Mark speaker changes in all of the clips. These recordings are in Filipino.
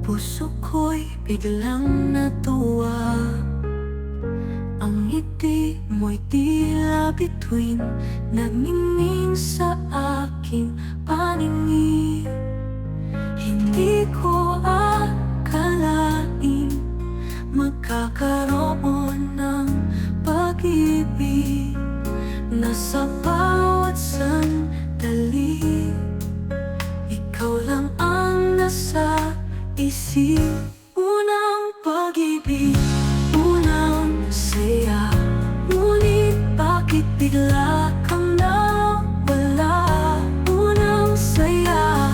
Speaker 1: puso ko'y biglang natuwa. Ang ngiti mo'y tila bituin Nagmingning sa aking paningin. Hindi ko akalain Magkakaroon ng pag-ibig. Na sa gabi Unang saya Ngunit bakit bigla kang nawala? Unang saya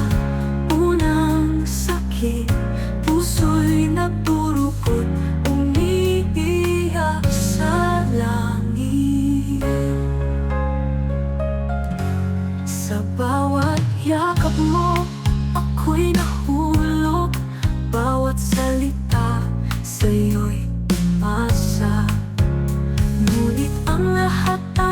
Speaker 1: Unang sakit Puso'y nabigla lahat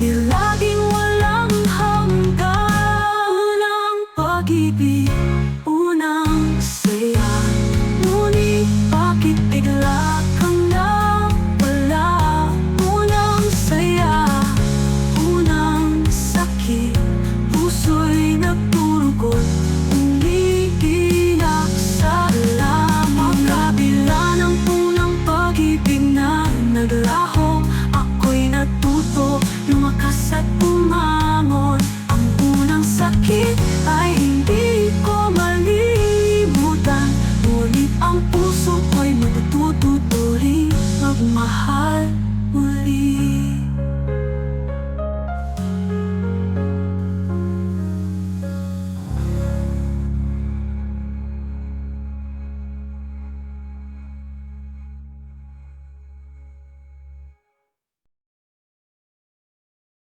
Speaker 1: You love